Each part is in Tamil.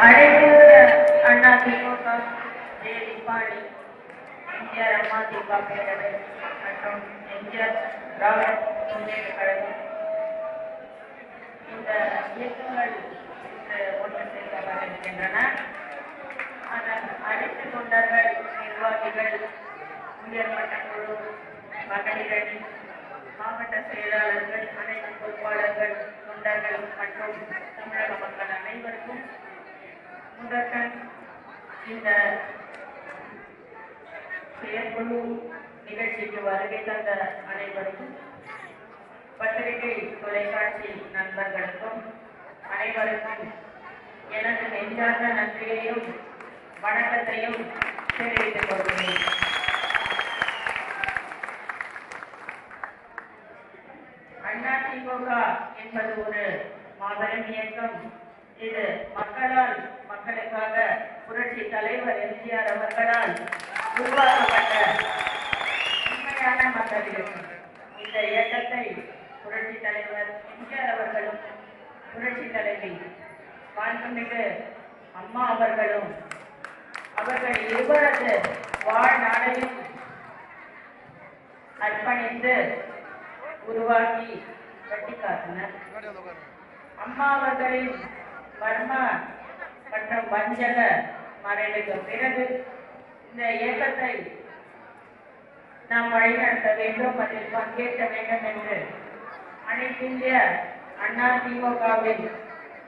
அழைப்பு அண்ணா திமுக தேவிப்பாணி எம்ஜிஆர் அம்மா திமுக பேரவை மற்றும் எம்ஜிஆர் திராவிட முன்னேற்ற கழகம். இந்த இயக்கங்கள் இன்று ஒன்று சேர்க்கப்பட இருக்கின்றன. அதன் அனைத்து தொண்டர்கள் நிர்வாகிகள் உயர்மட்ட குழு மகளிர் மாவட்ட செயலாளர்கள் அனைத்து பொறுப்பாளர்கள் தொண்டர்கள் மற்றும் தமிழக மக்கள் அனைவருக்கும் முதற்கண் இந்த செயற்குழு நிகழ்ச்சிக்கு வருகை தந்த அனைவருக்கும் பத்திரிகை தொலைக்காட்சி நண்பர்களுக்கும் அனைவருக்கும் எனது நெஞ்சார்ந்த நன்றியையும் வணக்கத்தையும் தெரிவித்துக் கொள்கிறேன். அண்ணா திமுக என்பது ஒரு மாபெரும் இயக்கம். இது மக்களால் மக்களுக்காக புரட்சி தலைவர் எம்ஜிஆர் அவர்களால் உருவாக்கப்பட்ட உண்மையான மக்கள் இயக்கம் இந்த இயக்கத்தை புரட்சி தலைவர் எம்ஜிஆர் அவர்களும் புரட்சி தலைவி மாண்புமிகு அம்மா அவர்களும் அவர்கள் இருவரது வாழ்நாளையும் அர்ப்பணித்து உருவாக்கி கட்டி காட்டினர் அம்மா அவர்களின் வர்ம மற்றும் வஞ்சக மறைவுக்கு பிறகு இந்த இயக்கத்தை நாம் வழிநடத்த வேண்டும் அதில் பங்கேற்க வேண்டும் என்று அனைத்திந்திய அண்ணா திமுகவில்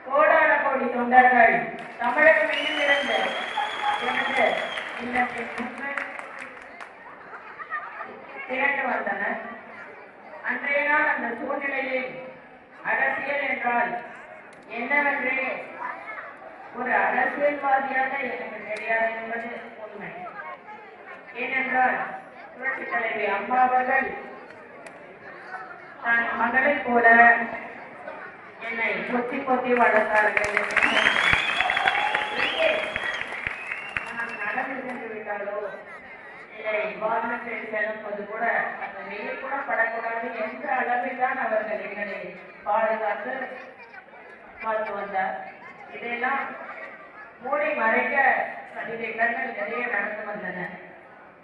கோடான கோடி தொண்டர்கள் தமிழ் எங்கும் இருந்து இருந்து இல்லத்தின் முன்பு திரண்டு வந்தனர் அன்றைய நாள் அந்த சூழ்நிலையில் அரசியல் என்றால் என்னவென்றே ஒரு அரசியல்வாதியாக எனக்கு தெரியாது என்பது உண்மை ஏனென்றால் மனைவி அம்மா அவர்கள் தன் மகளைப் போல என்னை பொத்தி பொத்தி வளர்த்தார்கள். நான் நடந்து சென்று விட்டாலோ இல்லை வாகனத்தில் செல்லும்போது கூட அந்த வெயில் கூட படக்கூடாது என்ற அளவில் தான் அவர்கள் எங்களை பாதுகாத்து பார்த்து வந்தார். இதையெல்லாம் மூளை மறைக்க சதிகள் நிறைய நடந்து வந்தன.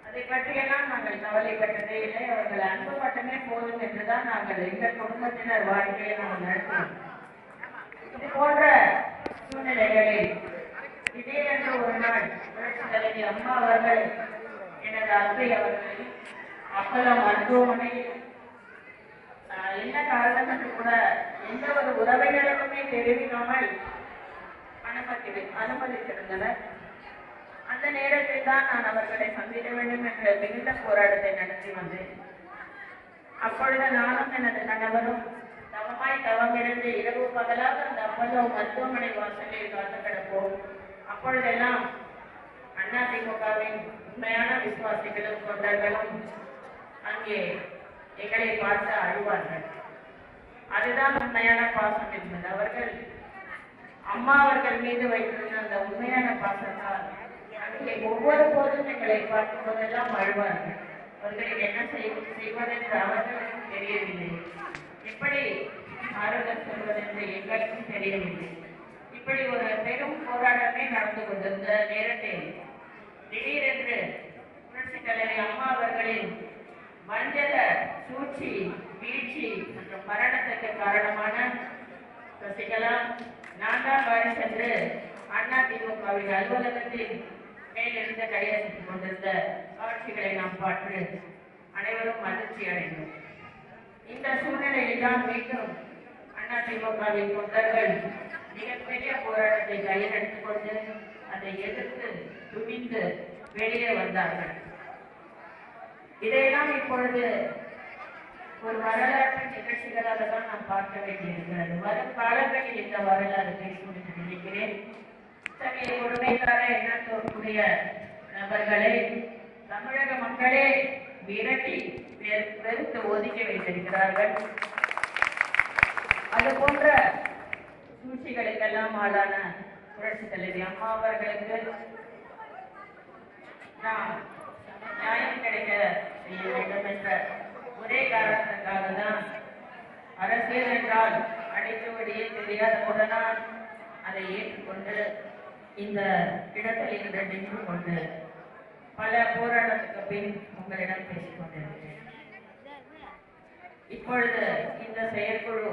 அதை பற்றியெல்லாம் நாங்கள் கவலைப்பட்டதே இல்லை. அவர்கள் அன்பு மட்டுமே போதும் என்றுதான் நாங்கள் எங்கள் குடும்பத்தினர் வாழ்க்கையை நாம் நடத்தினோம். இது போன்ற சூழ்நிலைகளில் திடீரென்று ஒரு நாள் புரட்சி தலைவி அம்மா அவர்கள் எனது அத்தை அவர்கள் அப்பல்லோ மருத்துவமனையில் என்ன காரணம் என்று கூட எந்த ஒரு உறவினருக்குமே தெரிவிக்காமல் அனுமதி அனுமதித்திருந்தனர். அந்த நேரத்தில் தான் நான் அவர்களை சந்திக்க வேண்டும் என்ற மிகுந்த போராட்டத்தை நடத்தி வந்தேன். அப்பொழுது நானும் எனது கணவரும் தவமாய் தவமிருந்து இரவு பகலாக அந்த அப்பல்லோ மருத்துவமனை வாசலில் காத்து கிடப்போம். அப்பொழுதெல்லாம் அண்ணா திமுகவின் உண்மையான விசுவாசிகளும் தொண்டர்களும் அங்கே எங்களை பார்த்து அழுவார்கள். அதுதான் உண்மையான பாசம் என்பது. அவர்கள் அம்மா அவர்கள் மீது வைத்திருந்த அந்த உண்மையான பாசத்தால் ஒவ்வொரு போதும் எங்களை பார்க்கும் போதெல்லாம் அழுவார்கள் அவர்களுக்கு என்ன செய்வது செய்வதென்று அவர்களுக்கு தெரியவில்லை. எப்படி ஆறுதல் சொல்வதென்று எங்களுக்கும் தெரியவில்லை. இப்படி ஒரு பெரும் போராட்டமே நடந்து கொண்டிருந்த நேரத்தில் திடீரென்று புரட்சி தலைவர் அம்மா அவர்களின் வஞ்சக சூழ்ச்சி வீழ்ச்சி மற்றும் மரணத்துக்கு காரணமான சசிகலா நான்காம் வாரி சென்று அண்ணா திமுகவின் அலுவலகத்தில் மேலிருந்து கையசித்துக் கொண்டிருந்த காட்சிகளை நாம் பார்த்து அனைவரும் மகிழ்ச்சி அடைந்தோம். இந்த சூழ்நிலையில் தான் மீண்டும் அண்ணா திமுகவின் தொண்டர்கள் மிகப்பெரிய போராட்டத்தை கையில் எடுத்துக்கொண்டு அதை எதிர்த்து துணிந்து வெளியே வந்தார்கள். இதையெல்லாம் இப்பொழுது ஒரு வரலாற்று நிகழ்ச்சிகளாக தான் நாம் பார்க்க வேண்டியிருக்கிறது. வரும் காலங்களில் இந்த வரலாறு பேசும் என்று நினைக்கிறேன். இத்தகைய கொடுமைக்கார எண்ணத்தோடைய நபர்களை தமிழக மக்களே விரட்டி வெறு- வெறுத்து ஒதுக்கி வைத்திருக்கிறார்கள். அது போன்ற சூழ்ச்சிகளுக்கெல்லாம் ஆளான புரட்சி தலைவி அம்மா அவர்களுக்கு நாம் நியாயம் கிடைக்க செய்ய வேண்டும் என்ற ஒரே காரணத்துக்காக தான் அரசியல் என்றால் அடித்தபடியே தெரியாத உடனான் அதை ஏற்றுக்கொண்டு இந்த இடத்தில் இருந்து நின்று கொண்டு பல போராட்டத்துக்கு பின் உங்களிடம் பேசிக் கொண்டிருக்கிறேன் இப்பொழுது இந்த செயற்குழு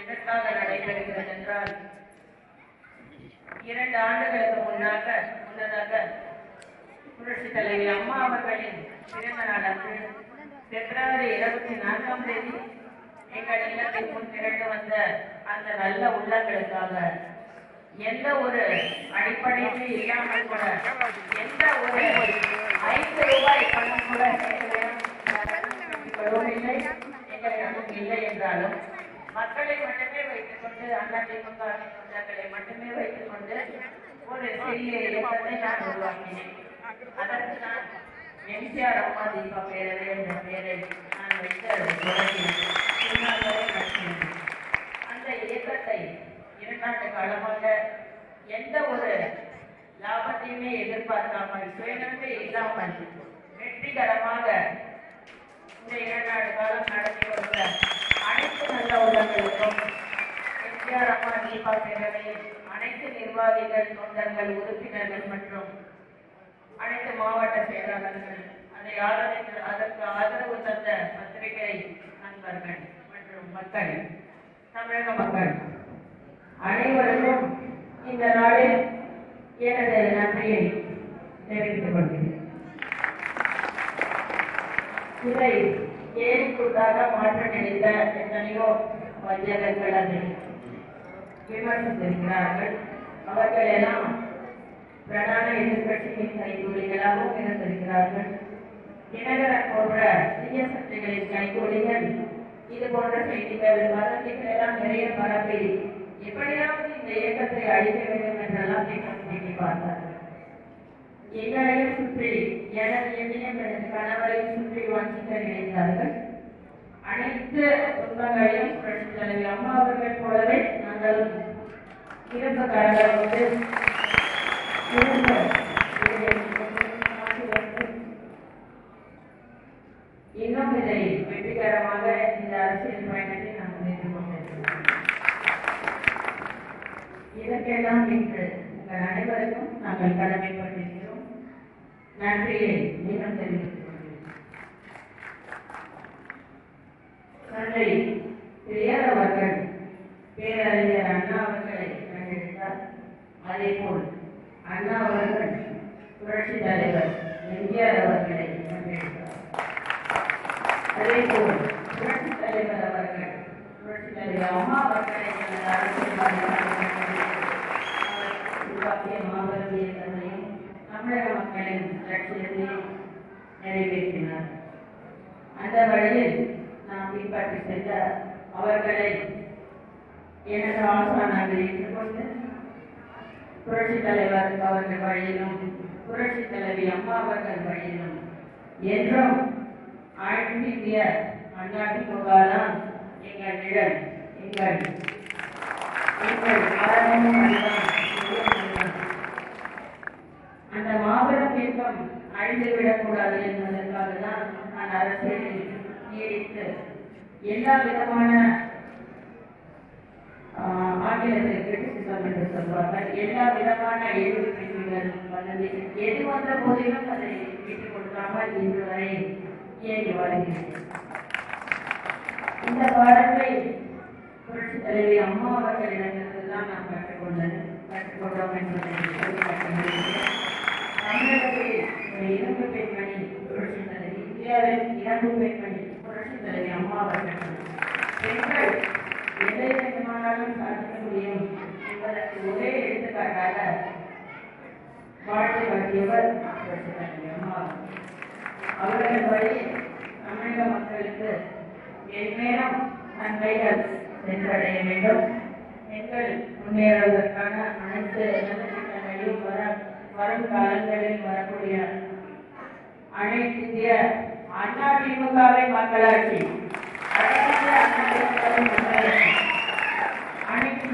எதற்காக நடைபெறுகிறது என்றால் இரண்டு ஆண்டுகளுக்கு முன்னாக முன்னதாக புரட்சி தலைவி அம்மா அவர்களின் பிறந்த நாள் அன்று பிப்ரவரி இருபத்தி நான்காம் தேதி எங்கள் இல்லத்தில் முன் திரண்டு வந்த அந்த நல்ல உள்ளங்களுக்காக எந்த ஒரு அடிப்படையுமே இல்லாமல் கூட எந்த ஒரு ஐந்து ரூபாய் பணம் கூட இல்லை. எங்களுக்கு இல்லை என்றாலும் மக்களை மட்டுமே வைத்துக் கொண்டு அதிமுக சொந்தங்களை மட்டுமே வைத்துக் கொண்டு ஒரு சிறிய இயக்கத்தை நான் உருவாக்கினேன். அதற்கு நான் எம்ஜிஆர் அம்மா தீபா பேரவை என்ற பெயரை நான் வைத்து தொடங்கினேன் பின்னால் வரை நடத்தினேன் அந்த இயக்கத்தை இரண்டாண்டு காலமாக எந்த ஒரு லாபத்தையுமே எதிர்பார்க்காமல் சுயநன்மை இல்லாமல் வெற்றிகரமாக இந்த இரண்டாண்டு காலம் நடத்தி வருகிற அனைத்து நல்ல உள்ளங்களுக்கும் எம்ஜிஆர் அம்மா தீபா பேரவை அனைத்து நிர்வாகிகள் தொண்டர்கள் உறுப்பினர்கள் மற்றும் அனைத்து மாவட்ட செயலாளர்கள் அதை ஆதரித்து அதற்கு ஆதரவு தந்த பத்திரிகை நண்பர்கள் மற்றும் மக்கள் தமிழக மக்கள் அனைவருக்கும் இந்த நாளில் எனது நன்றியை தெரிவித்துக் கொள்கிறேன். இதை ஏறி மாற்ற நினைத்த எத்தனையோ வஞ்சகர்கள் அதை விமர்சித்திருக்கிறார்கள். அவர்கள் எல்லாம் பிரதான எதிர்கட்சியின் கைகூலிகளாகவும் இருந்திருக்கிறார்கள். தினகரன் போன்ற தீய சக்திகளின் கைகூலிகள் இது போன்ற செய்திகள் வதந்திகள் எல்லாம் நிறைய பரப்பி எப்படியாவது இந்த இயக்கத்தை அழிக்க வேண்டும் என்றெல்லாம் திட்டம் தீட்டி பார்த்தார்கள் எங்களையும் சுற்றி எனது எண்ணியம் எனது கணவரை சுற்றி வஞ்சிக்க நினைத்தார்கள். அனைத்து துன்பங்களையும் புரட்சி தலைவி அம்மா அவர்கள் போலவே நாங்களும் இரும்பு கடலை வந்து இருந்தோம் இதை மாற்றி வந்து இன்னும் இதை வெற்றிகரமாக இந்த அரசியல் பயணத்தை நாம் முன்னேற்றிக் கொண்டிருக்கிறோம் இதற்கெல்லாம் என்று உங்கள் அனைவருக்கும் நாங்கள் கடமைப்பட்டிருக்கிறோம். நன்றியை மிகவும் தெரிவித்துக் கொள்கிறேன். தந்தை பெரியார் அவர்கள் பேரறிஞர் அண்ணா அவர்களை கண்டித்தார். அதே போல் அண்ணா அவர்கள் புரட்சி தலைவர் எம்ஜிஆர் அவர்களை கண்டித்தார். அதே போல் தமிழக மக்களின் லட்சியத்தை நிறைவேற்றினார் அந்த வழியில் நாம் பின்பற்றி சென்ற அவர்களை எனது ஆசானாக ஏற்றுக்கொண்டு புரட்சி தலைவர் அவர்கள் வழியிலும் புரட்சி தலைவி அம்மா அவர்கள் வழியிலும் என்றும் அழகிய அதிமுகதான் எங்கள் நிழல் எங்கள் எங்கள் ஆரம்பமும் அதுதான். அந்த மாபெரும் இயக்கம் அழிந்துவிடக் கூடாது என்பதற்காக தான் நான் அரசியலில் நீடித்து எல்லா விதமான ஆங்கிலத்தில் கிரிட்டிசிசம் என்று சொல்வார்கள். எல்லா விதமான எதிர்ப்பிகள் வந்தது எது வந்த போதிலும் அதை விட்டுக் கொடுக்காமல் இன்று வரை இயங்கி வருகிறேன். இந்த பாடத்தை புரட்சி தலைவி அம்மா அவர்களிடமிருந்து தான் நாம் கற்றுக்கொண்டது கற்றுக்கொண்டோம் என்பதை சுட்டிக்காட்டுகிறேன். தமிழகத்தில் ஒரு இரும்பு பெண்மணி புரட்சி தலைவி இந்தியாவில் இரும்பு பெண்மணி புரட்சி தலைவி அம்மா அவர்கள் பெண்கள் எதை வேண்டுமானாலும் சாதிக்க முடியும் என்பதற்கு ஒரே எடுத்துக்காட்டாக வாழ்த்து காட்டியவர் புரட்சி அவர்கள். வழி தமிழக மக்களுக்கு என்மேலும் நன்மைகள் சென்றடைய வேண்டும் பெண்கள் முன்னேறுவதற்கான அனைத்து நலத்திட்டங்களையும் வர வரும் காலங்களில் வரக்கூடிய அனைத்து இந்திய அண்ணா திமுகவை மக்களாட்சி அனைத்து அண்ணா திமுகவை மக்களாட்சி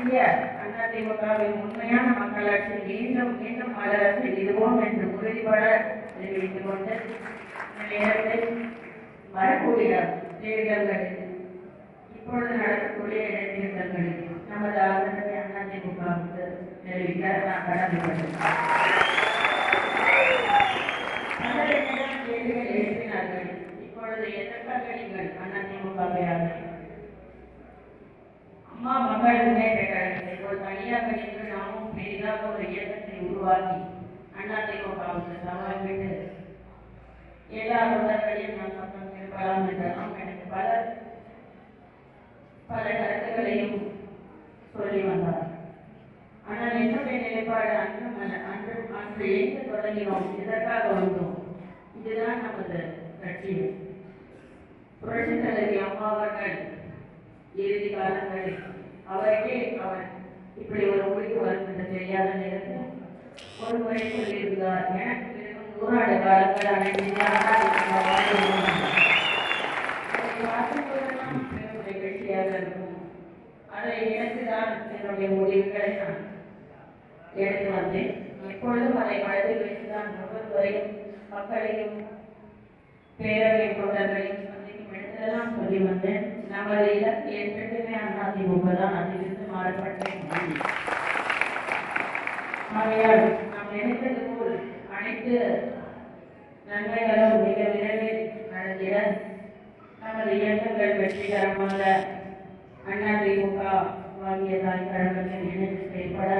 அனைத்து அதிமுகவின் உண்மையான மக்களாட்சி மீண்டும் மீண்டும் மலர செய்திடுவோம் என்று உறுதிபட தெரிவித்துக் கொண்டு நேரத்தில் வரக்கூடிய தேர்தல்களில் இப்பொழுது நடக்கக்கூடிய இடைத்தேர்தல்களில் நமது ஆதரவை அதிமுகவுக்கு தெரிவிக்க நான் கடமைப்பட்டேன் பலர் என்னிடம் கேள்விகள் எழுப்பினார்கள் இப்பொழுது எதற்காக நீங்கள் அதிமுகவையாக அம்மா மகள் முன்னேற்ற ஒரு தனியாக நின்று நாமும் பெரிதாக ஒரு இயக்கத்தை உருவாக்கி அதிமுகவுக்கு சவால் விட்டு எல்லா தொண்டர்களையும் நம் பக்கம் திருப்பலாம் என்றெல்லாம் எனக்கு பல பல கருத்துக்களையும் சொல்லி வந்தார். ஆனால் என்னுடைய நிலைப்பாடு அன்று மன- அன்று அன்று எங்கு தொடங்கினோம் எதற்காக வந்தோம். இதுதான் நமது லட்சியம் புரட்சித் தலைவி அம்மா அவர்கள் இறுதி காலங்களில். அவருக்கே அவன் இப்படி ஒரு முடிவு வரும் என்று தெரியாத நேரத்தில் ஒரு முறை சொல்லியிருந்தார் எனக்கு இருக்கும் நூறாண்டு காலங்கள் அனைத்து அதை வெற்றியாக இருக்கும். அதை என்னுடைய முடிவுகளை நான் எடுத்து வந்தேன். எப்பொழுதும் அதை மனதில் வைத்துதான் ஒவ்வொருவரையும் மக்களையும் பேரவை தொண்டர்களையும் இதெல்லாம் சொல்லி வந்தேன். நமது இலக்கு என்றுமே அதிமுக தான் அதிலிருந்து மாறுபட்டேன் ஆகையால் நாம் நினைத்தது போல் அனைத்து நன்மைகளும் மிக விரைவில் நடந்திட நமது இயக்கங்கள் வெற்றிகரமாக அதிமுக வாங்கிய தாய் கழகத்தில் இணைந்து செயல்பட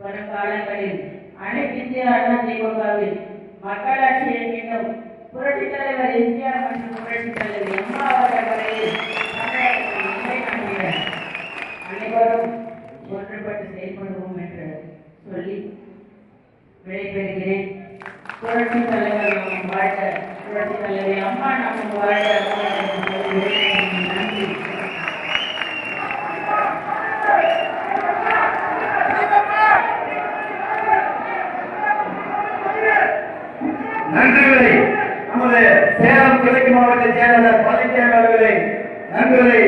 வரும் காலங்களில் அனைத்து இந்திய அதிமுகவில் மக்களாட்சி இயக்கிடும் புரட்சி தலைவர் எம்ஜிஆர் மற்றும் புரட்சி தலைவர் அம்மா அவர்கள் வரையில் அனைவரும் ஒன்றுபட்டு செயல்படுவோம் என்று சொல்லி விடைபெறுகிறேன். புரட்சி தலைவர் நாம் வாழ்க. புரட்சி தலைவி அம்மா நாம் வாழ்க. என்று நன்றி. நன்றிகளை கிழக்கு மாவட்ட செயலாளர் பழனிசாமி அவர்களை நண்பர்களை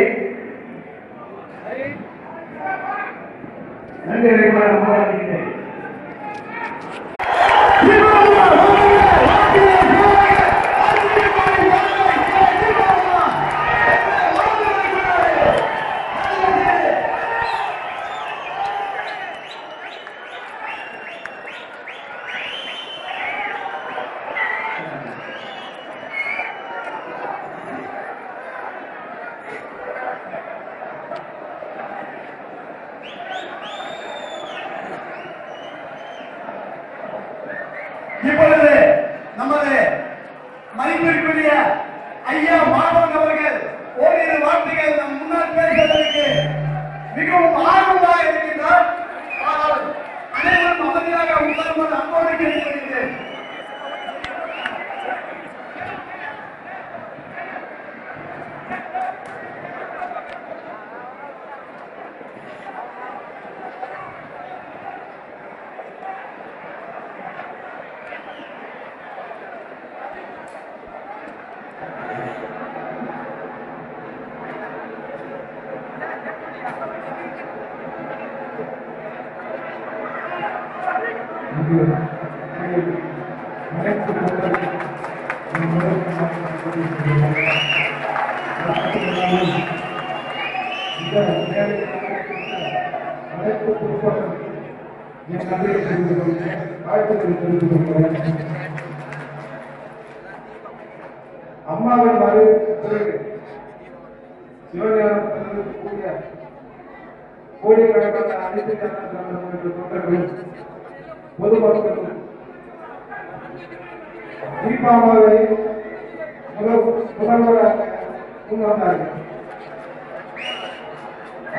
அம்மாவின் மறு சிவஞானம் கூடிய கோடிக்கணக்கான அனைத்து முதல் முதல்வராக முன்வந்தார்கள்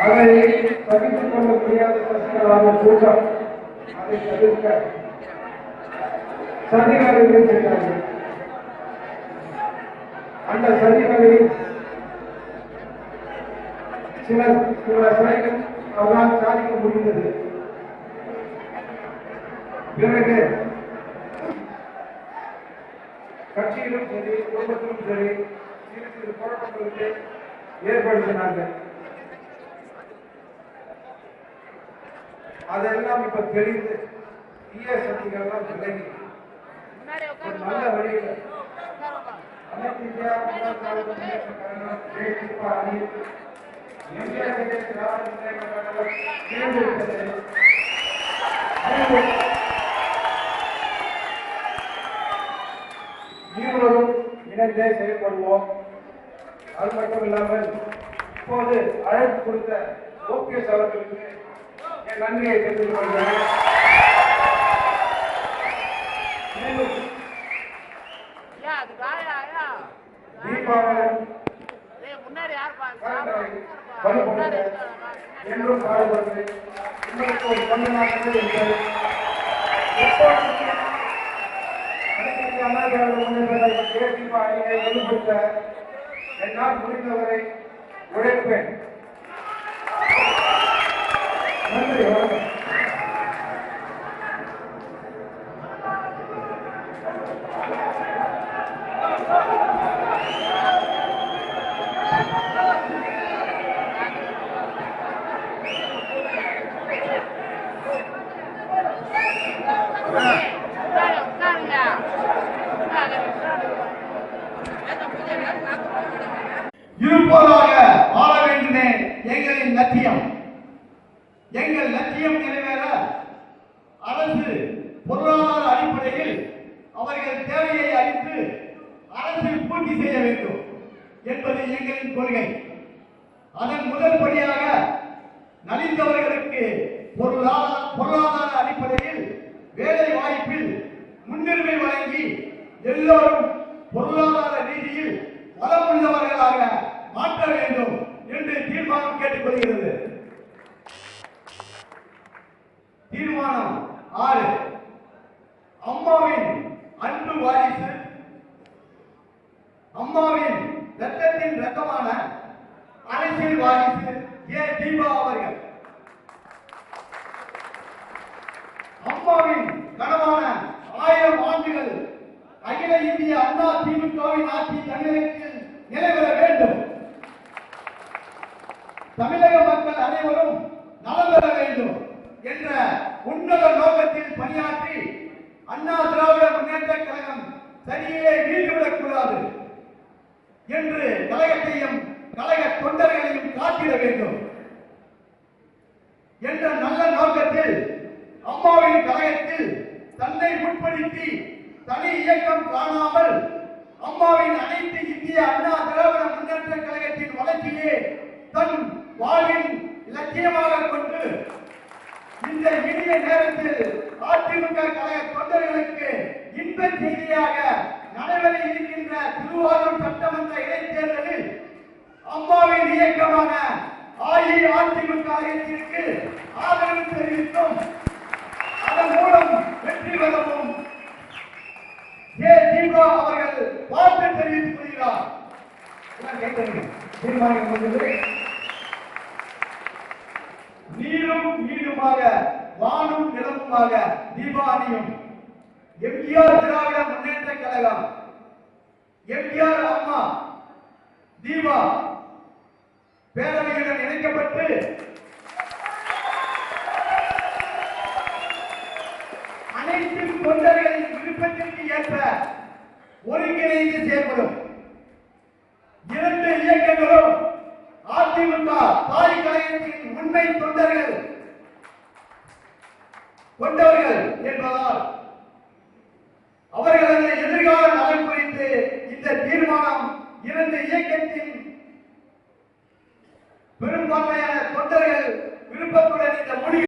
அதை சகித்துக் கொள்ள முடியாத கூட்டம் அதை தவிர்க்க சதிகாரிகளை செய்தார்கள் அந்த சதிகளில் சில சில சிலைகள் அவரால் சாதிக்க முடிந்தது. பிறகு கட்சியிலும் சரி குடும்பத்திலும் சரி சிறு சிறு போராட்டங்களுக்கு ஏற்படுத்தினார்கள். அதெல்லாம் இப்ப தெரிந்து தீய சக்திகள்லாம் விலகி. ஒரு நல்ல வழியில். அனைத்து இந்தியா அணி எம்ஜிஆர் திராவிட முன்னேற்ற கழகம் தேர்ந்தெடுத்தது இருவரும் இணைந்தே செயல்படுவோம். அது மட்டும் இல்லாமல் இப்போது அழைப்பு கொடுத்த ஓபிஎஸ் அவர்களுக்கு நன்றியை தெரிவித்துக் கொள்கிறேன் என்றும் பாடுபடுவது உங்களுக்கு ஒரு தமிழ்நாட்டில் இருக்கிறது எப்போதும் அனைத்து அண்ணா திராவிட முன்னேற்ற தேசிய அணியை வலுப்படுத்த என்னால் முடிந்தவரை உழைப்பேன். நன்றி பொருளாதார ரீதியில் வளமுள்ளவர்களாக மாற்ற வேண்டும் என்று தீர்மானம் கேட்டுக்கொள்கிறது தீர்மானம் ஆறு அம்மாவின் அன்பு வாரிசு அம்மாவின் ரத்தத்தின் ரத்தமான அரசியல் வாரிசு ஏ தீபா அவர்கள் அம்மாவின் கனவான ஆயிரம் ஆண்டுகள் அகில இந்திய அண்ணா திமுகவின் ஆட்சி தமிழகத்தில் நிறைவேற வேண்டும் தமிழக மக்கள் அனைவரும் நலம் பெற வேண்டும் என்ற உன்னத நோக்கத்தில் பணியாற்றி அண்ணா திராவிட முன்னேற்ற கழகம் சரியே வீழ்ந்துவிடக் கூடாது என்று கழகத்தையும் கழக தொண்டர்களையும் காத்திட வேண்டும் என்ற நல்ல நோக்கத்தில் அம்மாவின் கழகத்தில் தன்னை உட்படுத்தி தனி இயக்கம் காணாமல் அம்மாவின் அனைத்து இந்திய அண்ணா திராவிட முன்னேற்ற கழகத்தின் வளர்ச்சியே தன் வாழ்வின் இலட்சியமாக கொண்டு இந்த இனிய நேரத்தில் அதிமுக கழக தொண்டர்களுக்கு இன்ப செய்தியாக நடைபெற இருக்கின்ற திருவாரூர் சட்டமன்ற இடைத்தேர்தலில் அம்மாவின் இயக்கமான அஇஅதிமுக இயக்கத்திற்கு ஆதரவு தெரிவித்தும். அதன் மூலம் வெற்றி பெறவும் ஏ. தீபா அவர்கள் வாழ்த்து தெரிவித்துக் கொள்கிறார். நீரும் நீருமாக வானும் நிலமுமாக தீபாவளியும் எம்ஜிஆர் திராவிட முன்னேற்ற கழகம். எம்ஜிஆர் அம்மா தீபா பேரவையுடன் இணைக்கப்பட்டு அனைத்து தொண்டர்களின் விருப்பத்திற்கு ஏற்ப ஒருங்கிணைந்து செயல்படும் இரண்டு இயக்கங்களும் அதிமுக தாய் கழகத்தின் உண்மை தொண்டர்கள் கொண்டவர்கள் என்பதால் அவர்களது எதிர்கால நலன் குறித்து இந்த தீர்மானம் இரண்டு இயக்கத்தின் பெரும்பான்மையான தொண்டர்கள் விருப்பத்துடன் இந்த முடிவு